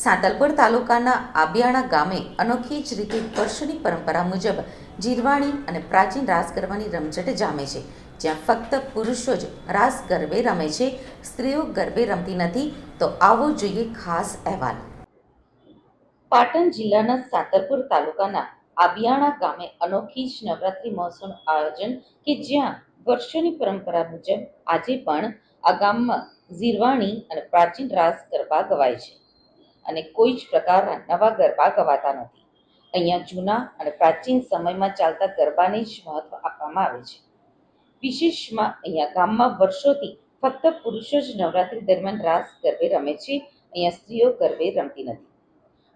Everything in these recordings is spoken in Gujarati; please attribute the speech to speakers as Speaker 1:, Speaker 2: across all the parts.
Speaker 1: સાંતલપુર તાલુકાના આબિયાણા ગામે અનોખી જ રીતે વર્ષોની પરંપરા મુજબ જીરવાણી અને પ્રાચીન રાસ ગરબાની રમઝટ જામે છે. જ્યાં ફક્ત પુરુષો જ રાસ ગરબે રમે છે, સ્ત્રીઓ ગરબે રમતી નથી, તો આવો જોઈએ ખાસ અહેવાલ. પાટણ જિલ્લાના સાંતલપુર તાલુકાના આબિયાણા ગામે અનોખી જ નવરાત્રિ મહોત્સવનું આયોજન કે જ્યાં વર્ષોની પરંપરા મુજબ આજે પણ આ ગામમાં ઝીરવાણી અને પ્રાચીન રાસ ગરબા ગવાય છે. અને કોઈ જ પ્રકારના નવા ગરબા ગવાતા નથી. અહીંયા જૂના અને પ્રાચીન સમયમાં ચાલતા ગરબાને જ મહત્વ આપવામાં આવે છે. વિશેષમાં અહીંયા ગામમાં વર્ષોથી ફક્ત પુરુષો જ નવરાત્રિ દરમિયાન રાસ ગરબે રમે છે, અહીંયા સ્ત્રીઓ ગરબે રમતી નથી.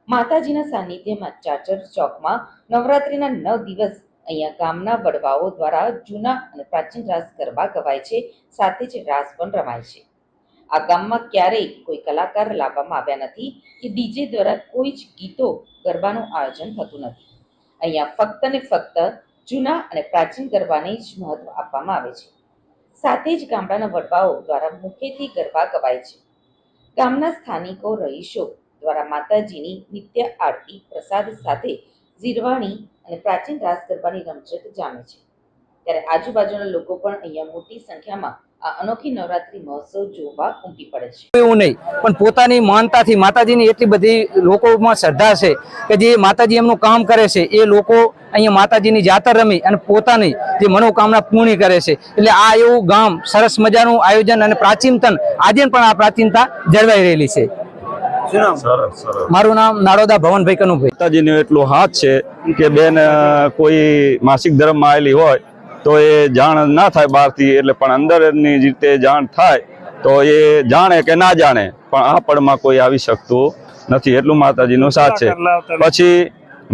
Speaker 1: માતાજીના સાનિધ્યમાં ચાચર ચોકમાં નવરાત્રિના નવ દિવસ અહીંયા ગામના વડવાઓ દ્વારા જૂના અને પ્રાચીન રાસ ગરબા ગવાય છે, સાથે જ રાસ પણ રમાય છે. આ ગામમાં ક્યારેય કોઈ કલાકાર લાવવામાં આવ્યા નથી કે ડીજે દ્વારા કોઈ જ ગીતો ગરબાનું આયોજન થતું નથી. અહીંયા ફક્ત ને ફક્ત જૂના અને પ્રાચીન ગરબાને જ મહત્વ આપવામાં આવે છે. સાથે જ ગામડાના વડવાઓ દ્વારા મુખેથી ગરબા ગવાય છે. ગામના સ્થાનિકો, રહીશો દ્વારા માતાજીની નિત્ય આરતી, પ્રસાદ સાથે ઝીરવાણી અને પ્રાચીન રાસ ગરબાની રમઝટ જામે છે. ત્યારે આજુબાજુના લોકો પણ અહીંયા મોટી સંખ્યામાં આ અનોખી નવરાત્રી મહોત્સવ જોવા ઉમટી પડે છે.
Speaker 2: એવું નહીં પણ પોતાની માનતાથી માતાજીની એટલી બધી લોકોમાં શ્રદ્ધા છે કે જે માતાજી એમનું કામ કરે છે એ લોકો અહીંયા માતાજીની જાતર રમી અને પોતાની જે મનોકામના પૂર્ણ કરે છે. એટલે આ એવું ગામ સરસ મજાનું આયોજન અને પ્રાચીનતન આજે પણ આ પ્રાચીનતા જળવાઈ રહેલી છે. મારું નામ નાડોદા ભવનભાઈ કનુભાઈ.
Speaker 3: માતાજીનો એટલો હાથ છે કે બેન કોઈ માસિક ધર્મમાં આવેલી હોય તો એ જાણ ના થાય બહારથી એટલે પણ અંદરની રીતે જાણ થાય તો એ જાણે કે ના જાણે પણ આ પળમાં કોઈ આવી શકતું નથી. એટલું માતાજીનો સાથ છે. પછી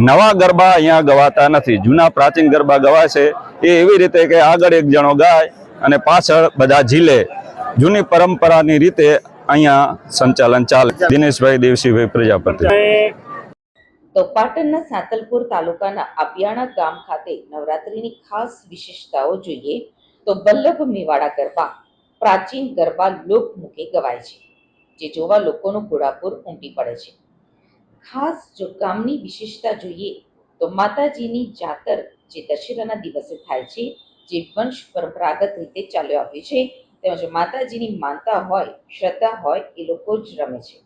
Speaker 3: નવા ગરબા અહીંયા ગવાતા નથી. જૂના પ્રાચીન ગરબા ગવાય છે. એ એવી રીતે કે આગળ એક જણો ગાય અને પાછળ બધા ઝીલે. જૂની પરંપરાની રીતે અહીંયા સંચાલન ચાલે. દિનેશભાઈ દેવસીભાઈ પ્રજાપતિ.
Speaker 1: તો પાટણના સાતલપુર તાલુકાના આપિયાણા ગામ ખાતે નવરાત્રિની ખાસ વિશેષતાઓ જોઈએ તો વલ્લભ મેવાડા ગરબા પ્રાચીન ગરબા લોકમુખે ગવાય છે, જે જોવા લોકોનું ઘોડાપુર ઉમટી પડે છે. ખાસ જો ગામની વિશેષતા જોઈએ તો માતાજીની જાતર જે દશેરાના દિવસે થાય છે, જે વંશ પરંપરાગત રીતે ચાલ્યો આવ્યું છે, તેમજ માતાજીની માનતા હોય, શ્રદ્ધા હોય એ લોકો જ રમે છે.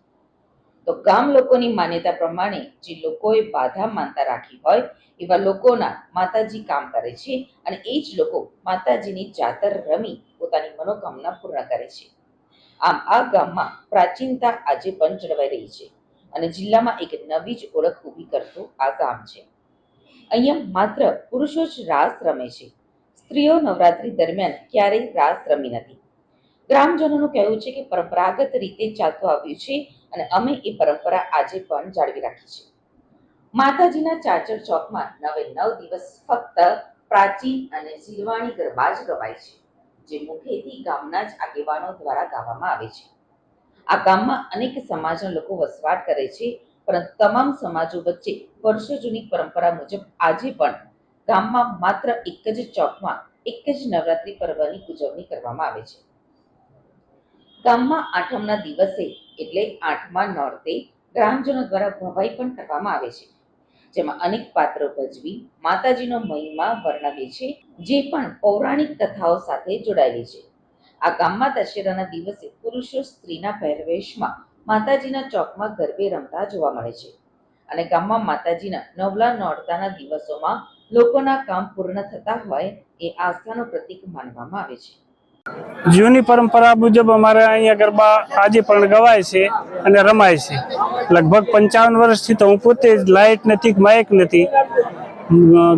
Speaker 1: તો ગામ લોકોની માન્યતા પ્રમાણે જે લોકોએ બાધા માનતા રાખી હોય, એવા લોકોના માતાજી કામ કરે છે અને એ જ લોકો માતાજીની જાતર રમી પોતાની મનોકામના પૂર્ણ કરે છે. આમ આ ગામમાં પ્રાચીનતા આજે પણ જળવાઈ રહી છે અને જિલ્લામાં એક નવી જ ઓળખ ઊભી કરતું આ ગામ છે. અહીંયા માત્ર પુરુષો જ રાસ રમે છે. સ્ત્રીઓ નવરાત્રી દરમિયાન ક્યારેય રાસ રમી નથી. ગ્રામજનોનું કહેવું છે કે પરંપરાગત રીતે ચાલતું આવ્યું છે અને અમે એ પરંપરા આજે પણ જાળવી રાખી છે. માતાજીના ચાચર ચોકમાં નવે નવ દિવસ ફક્ત પ્રાચીન અને ઝીરવાણી ગરબા જ ગવાય છે, જે મુખેથી ગામના જ આગેવાનો દ્વારા ગાવામાં આવે છે. આ ગામમાં અનેક સમાજના લોકો વસવાટ કરે છે, પરંતુ તમામ સમાજો વચ્ચે વર્ષો જૂની પરંપરા મુજબ આજે પણ ગામમાં માત્ર એક જ ચોકમાં એક જ નવરાત્રિ પર્વની ઉજવણી કરવામાં આવે છે. ગામમાં આઠમના દિવસે, એટલે આઠમા નોરતે, ગ્રામજનો દ્વારા ભવાઈ પણ કરવામાં આવે છે. જેમાં અનેક પાત્રો ભજવી, માતાજીનો મહિમા વર્ણવે છે, જે પણ પૌરાણિક કથાઓ સાથે જોડાયેલી છે. આ ગામમાં દશેરાના દિવસે પુરુષો સ્ત્રીના પહેરવેશમાં માતાજીના ચોકમાં ગરબે રમતા જોવા મળે છે. અને ગામમાં માતાજીના નવલા નોરતાના દિવસોમાં લોકોના કામ પૂર્ણ થતા હોય, એ આસ્થાનું પ્રતીક માનવામાં આવે છે.
Speaker 4: જૂની પરંપરા મુજબ અમારે અહીંયા ગરબા આજે પણ ગવાય છે અને રમાય છે. લગભગ પંચાવન વર્ષથી તો હું પોતે જ લાઇટ નથી, માઇક નથી.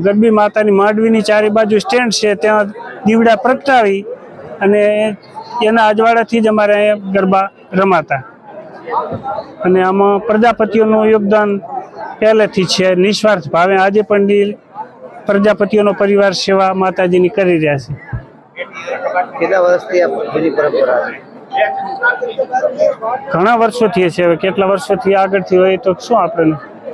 Speaker 4: ગરબી માતાની માંડવીની ચારે બાજુ સ્ટેન્ડ છે, ત્યાં દીવડા પ્રગટાવી અને એના અજવાળાથી જ અમારે અહીંયા ગરબા રમાતા. અને આમાં પ્રજાપતિઓનું યોગદાન પહેલેથી છે, નિસ્વાર્થ ભાવે. આજે પણ પ્રજાપતિઓનો પરિવાર સેવા માતાજીની કરી રહ્યા છે.
Speaker 5: કેટલા વર્ષથી આ જૂની પરંપરા
Speaker 4: ઘણા વર્ષોથી છે. હવે કેટલા વર્ષોથી આગળથી હોય તો શું આપણે